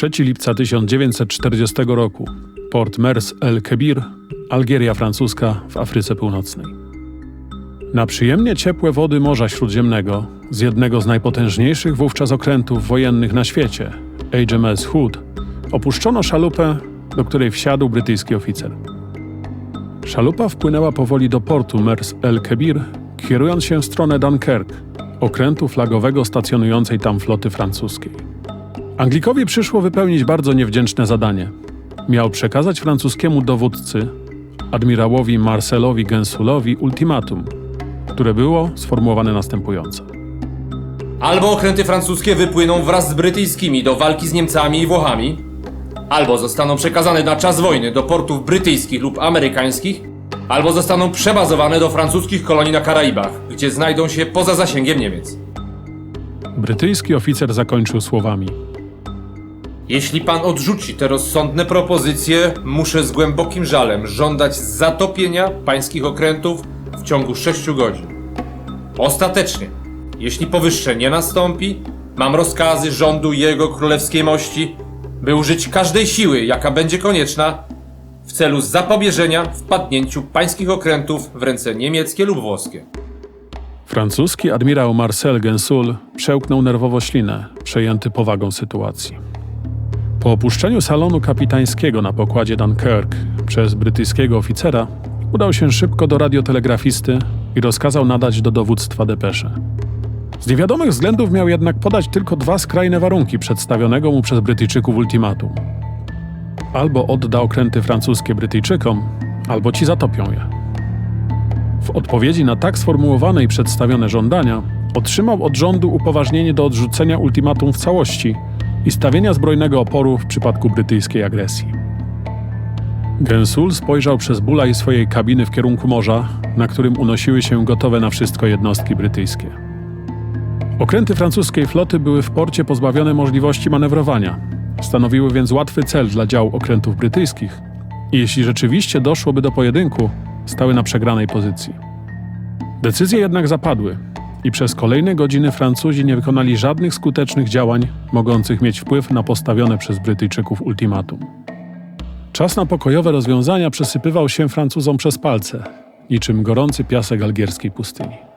3 lipca 1940 roku. Port Mers el Kebir, Algieria francuska w Afryce Północnej. Na przyjemnie ciepłe wody Morza Śródziemnego, z jednego z najpotężniejszych wówczas okrętów wojennych na świecie, HMS Hood, opuszczono szalupę, do której wsiadł brytyjski oficer. Szalupa wpłynęła powoli do portu Mers el Kebir, kierując się w stronę Dunkirk, okrętu flagowego stacjonującej tam floty francuskiej. Anglikowi przyszło wypełnić bardzo niewdzięczne zadanie. Miał przekazać francuskiemu dowódcy, admirałowi Marcelowi Gensulowi, ultimatum, które było sformułowane następująco. Albo okręty francuskie wypłyną wraz z brytyjskimi do walki z Niemcami i Włochami, albo zostaną przekazane na czas wojny do portów brytyjskich lub amerykańskich, albo zostaną przebazowane do francuskich kolonii na Karaibach, gdzie znajdą się poza zasięgiem Niemiec. Brytyjski oficer zakończył słowami: Jeśli pan odrzuci te rozsądne propozycje, muszę z głębokim żalem żądać zatopienia pańskich okrętów w ciągu 6 godzin. Ostatecznie, jeśli powyższe nie nastąpi, mam rozkazy rządu jego królewskiej mości, by użyć każdej siły, jaka będzie konieczna, w celu zapobieżenia wpadnięciu pańskich okrętów w ręce niemieckie lub włoskie. Francuski admirał Marcel Gensul przełknął nerwowo ślinę, przejęty powagą sytuacji. Po opuszczeniu salonu kapitańskiego na pokładzie Dunkirk przez brytyjskiego oficera, udał się szybko do radiotelegrafisty i rozkazał nadać do dowództwa depeszę. Z niewiadomych względów miał jednak podać tylko dwa skrajne warunki przedstawionego mu przez Brytyjczyków ultimatum. Albo odda okręty francuskie Brytyjczykom, albo ci zatopią je. W odpowiedzi na tak sformułowane i przedstawione żądania otrzymał od rządu upoważnienie do odrzucenia ultimatum w całości i stawienia zbrojnego oporu w przypadku brytyjskiej agresji. Gensul spojrzał przez bulaj swojej kabiny w kierunku morza, na którym unosiły się gotowe na wszystko jednostki brytyjskie. Okręty francuskiej floty były w porcie pozbawione możliwości manewrowania, stanowiły więc łatwy cel dla działu okrętów brytyjskich i jeśli rzeczywiście doszłoby do pojedynku, stały na przegranej pozycji. Decyzje jednak zapadły i przez kolejne godziny Francuzi nie wykonali żadnych skutecznych działań mogących mieć wpływ na postawione przez Brytyjczyków ultimatum. Czas na pokojowe rozwiązania przesypywał się Francuzom przez palce, niczym gorący piasek algierskiej pustyni.